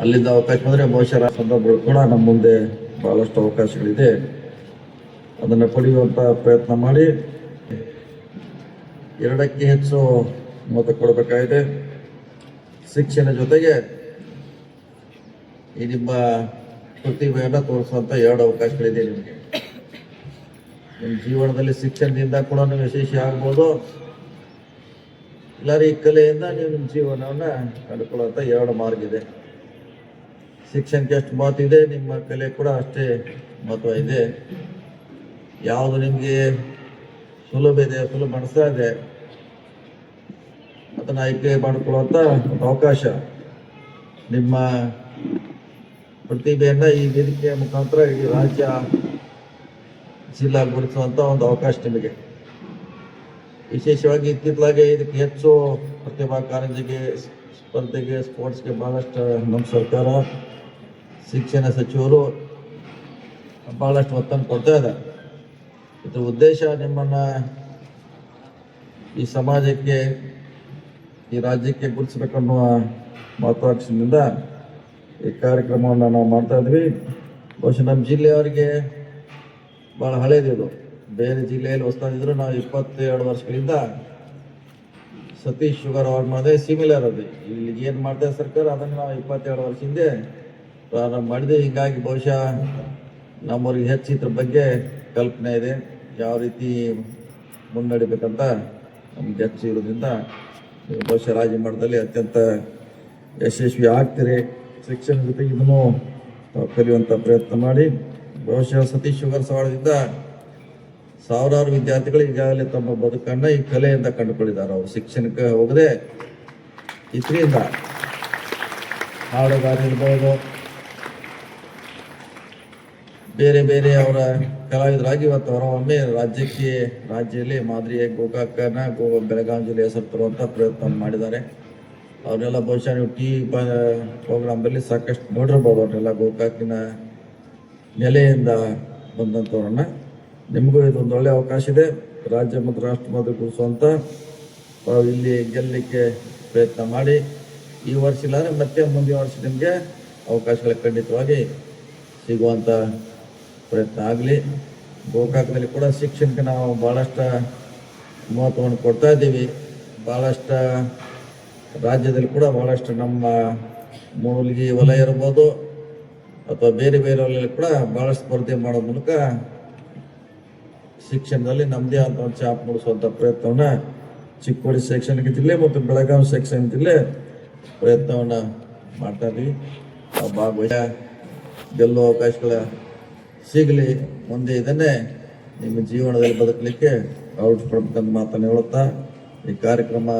ಅಲ್ಲಿಂದ ಅವಕಾಶ ಬಂದರೆ ಬಹುಶಃ ಸಂದರ್ಭಗಳು ಕೂಡ ನಮ್ಮ ಮುಂದೆ ಬಹಳಷ್ಟು ಅವಕಾಶಗಳಿದೆ. ಅದನ್ನು ಪಡೆಯುವಂಥ ಪ್ರಯತ್ನ ಮಾಡಿ. ಎರಡಕ್ಕೆ ಹೆಚ್ಚು ಮತ ಕೊಡಬೇಕಾಗಿದೆ. ಶಿಕ್ಷಣ ಜೊತೆಗೆ ಈ ನಿಮ್ಮ ಪ್ರತಿಭೆಯನ್ನು ತೋರಿಸುವಂಥ ಎರಡು ಅವಕಾಶಗಳಿದೆ ನಿಮಗೆ. ನಿಮ್ಮ ಜೀವನದಲ್ಲಿ ಶಿಕ್ಷಣದಿಂದ ಕೂಡ ನೀವು ಯಶಸ್ವಿ ಆಗ್ಬೋದು. ಇಲ್ಲಾರಿ ಈ ಕಲೆಯಿಂದ ನೀವು ನಿಮ್ಮ ಜೀವನವನ್ನು ಕಂಡುಕೊಳ್ಳುವಂಥ ಎರಡು ಮಾರ್ಗ ಇದೆ. ಶಿಕ್ಷಣಕ್ಕೆ ಎಷ್ಟು ಮಹತ್ವ ಇದೆ, ನಿಮ್ಮ ಕಲೆ ಕೂಡ ಅಷ್ಟೇ ಮಹತ್ವ ಇದೆ. ಯಾವುದು ನಿಮಗೆ ಸುಲಭ ಇದೆ, ಸುಲಭ ಅನಿಸ್ತಾ ಇದೆ, ಅದನ್ನು ಆಯ್ಕೆ ಮಾಡಿಕೊಳ್ಳುವಂಥ ಅವಕಾಶ ನಿಮ್ಮ ಪ್ರತಿಭೆಯನ್ನು ಈ ವೇದಿಕೆಯ ಮುಖಾಂತರ ಇಡೀ ರಾಜ್ಯ ಜಿಲ್ಲಾ ಗುರುತಿಸುವಂಥ ಒಂದು ಅವಕಾಶ ನಿಮಗೆ. ವಿಶೇಷವಾಗಿ ಇತ್ತಿತ್ತಲಾಗೆ ಇದಕ್ಕೆ ಹೆಚ್ಚು ಪ್ರತಿಭಾ ಕಾರಂಜಿಗೆ, ಸ್ಪರ್ಧೆಗೆ ಸ್ಪೋರ್ಟ್ಸ್ಗೆ ಭಾಳಷ್ಟು ನಮ್ಮ ಸರ್ಕಾರ ಶಿಕ್ಷಣ ಸಚಿವರು ಭಾಳಷ್ಟು ಒತ್ತನ್ನು ಕೊಡ್ತಾ ಇದ್ದಾರೆ. ಇದ್ರ ಉದ್ದೇಶ ನಿಮ್ಮನ್ನು ಈ ಸಮಾಜಕ್ಕೆ, ಈ ರಾಜ್ಯಕ್ಕೆ ಗುರುತಿಸ್ಬೇಕನ್ನುವ ಮಹತ್ವಾಕಾಂಕ್ಷೆಯಿಂದ ಈ ಕಾರ್ಯಕ್ರಮವನ್ನು ನಾವು ಮಾಡ್ತಾ ಇದ್ವಿ. ಬಹುಶಃ ನಮ್ಮ ಜಿಲ್ಲೆಯವರಿಗೆ ಭಾಳ ಹಳೇದಿದು ಬೇರೆ ಜಿಲ್ಲೆಯಲ್ಲಿ ಹೊಸ್ತಾದಿದ್ರು ನಾವು ಇಪ್ಪತ್ತೆರಡು ವರ್ಷಗಳಿಂದ ಸತೀಶ್ ಶುಗರ್ ಅವ್ರು ಮಾಡಿದೆ ಸಿಮಿಲರ್ ಅದು. ಇಲ್ಲಿ ಏನು ಮಾಡ್ತಾ ಇದೆ ಸರ್ಕಾರ, ಅದನ್ನು ನಾವು ಇಪ್ಪತ್ತೆರಡು ವರ್ಷ ಹಿಂದೆ ಪ್ರಾರಂಭ ಮಾಡಿದೆ ಹೀಗಾಗಿ ಬಹುಶಃ ನಮ್ಮವ್ರಿಗೆ ಹೆಚ್ಚು ಇದ್ರ ಬಗ್ಗೆ ಕಲ್ಪನೆ ಇದೆ. ಯಾವ ರೀತಿ ಮುನ್ನಡಿಬೇಕಂತ ನಮ್ಗೆ ಹೆಚ್ಚು ಇರೋದ್ರಿಂದ ಬಹುಶಃ ರಾಜ್ಯ ಮಟ್ಟದಲ್ಲಿ ಅತ್ಯಂತ ಯಶಸ್ವಿ ಆಗ್ತೀರಿ. ಶಿಕ್ಷಣ ಜೊತೆಗೆ ಇದನ್ನು ಕಲಿಯುವಂಥ ಪ್ರಯತ್ನ ಮಾಡಿ. ಬಹುಶಃ ಸತೀಶ್ ಶುಗರ್ ಸವಾಳದಿಂದ ಸಾವಿರಾರು ವಿದ್ಯಾರ್ಥಿಗಳು ಈಗಾಗಲೇ ತಮ್ಮ ಬದುಕನ್ನು ಈ ಕಲೆಯಿಂದ ಕಂಡುಕೊಂಡಿದ್ದಾರೆ. ಅವರು ಶಿಕ್ಷಣಕ್ಕೆ ಹೋಗದೆ ಇದರಿಂದ ಹಾಡುಗಾರ ಇರ್ಬೋದು ಬೇರೆ ಬೇರೆ ಅವರ ಕಲಾವಿದರಾಗಿ ಇವತ್ತು ಒಮ್ಮೆ ರಾಜ್ಯಕ್ಕೆ, ರಾಜ್ಯದಲ್ಲಿ ಮಾದರಿಯ ಗೋಕಾಕನ ಗೋ ಬೆಳಗಾವಿ ಜಿಲ್ಲೆ ಹೆಸರು ತರುವಂಥ ಪ್ರಯತ್ನ ಮಾಡಿದ್ದಾರೆ. ಅವರೆಲ್ಲ ಬಹುಶಃ ನೀವು ಟಿ ವಿ ಪ್ರೋಗ್ರಾಮಲ್ಲಿ ಸಾಕಷ್ಟು ನೋಡಿರ್ಬೋದು, ಅವರೆಲ್ಲ ಗೋಕಾಕಿನ ನೆಲೆಯಿಂದ ಬಂದಂಥವ್ರನ್ನ ನಿಮಗೂ ಇದೊಂದು ಒಳ್ಳೆಯ ಅವಕಾಶ ಇದೆ. ರಾಜ್ಯ ಮತ್ತು ರಾಷ್ಟ್ರ ಮತ ಕೂಡಿಸುವಂಥ ಇಲ್ಲಿ ಗೆಲ್ಲಲಿಕ್ಕೆ ಪ್ರಯತ್ನ ಮಾಡಿ. ಈ ವರ್ಷ ಇಲ್ಲಾಂದ್ರೆ ಮತ್ತೆ ಮುಂದಿನ ವರ್ಷ ನಿಮಗೆ ಅವಕಾಶಗಳು ಖಂಡಿತವಾಗಿ ಸಿಗುವಂಥ ಪ್ರಯತ್ನ ಆಗಲಿ ಗೋಕಾಕದಲ್ಲಿ ಕೂಡ ಶಿಕ್ಷಣಕ್ಕೆ ನಾವು ಭಾಳಷ್ಟು ಮಹತ್ವವನ್ನು ಕೊಡ್ತಾ ಇದ್ದೀವಿ. ಭಾಳಷ್ಟು ರಾಜ್ಯದಲ್ಲಿ ಕೂಡ ಭಾಳಷ್ಟು ನಮ್ಮ ಮೂಲಿಗೆ ವಲಯ ಇರ್ಬೋದು, ಅಥವಾ ಬೇರೆ ಬೇರೆ ವಲಯದಲ್ಲಿ ಕೂಡ ಭಾಳಷ್ಟು ಸ್ಪರ್ಧೆ ಮಾಡೋ ಮೂಲಕ ಶಿಕ್ಷಣದಲ್ಲಿ ನಮ್ಮದೇ ಆದ ಒಂದು ಚಾಪ್ ಮೂಡಿಸುವಂಥ ಪ್ರಯತ್ನವನ್ನು ಚಿಕ್ಕೋಡಿ ಶೈಕ್ಷಣಿಕ ಜಿಲ್ಲೆ ಮತ್ತು ಬೆಳಗಾವಿ ಶೈಕ್ಷಣಿಕ ಜಿಲ್ಲೆ ಪ್ರಯತ್ನವನ್ನು ಮಾಡ್ತಾ ಇದ್ದೀವಿ. ಭಾಗವಹಿಸ ಗೆಲ್ಲುವ ಅವಕಾಶಗಳ ಸಿಗಲಿ ಮುಂದೆ ಇದನ್ನೇ ನಿಮ್ಮ ಜೀವನದಲ್ಲಿ ಬದುಕಲಿಕ್ಕೆ ಅಳವಡಿಸ್ಕೊಳ್ಬೇಕಂತ ಮಾತನ್ನು ಹೇಳುತ್ತಾ ಈ ಕಾರ್ಯಕ್ರಮ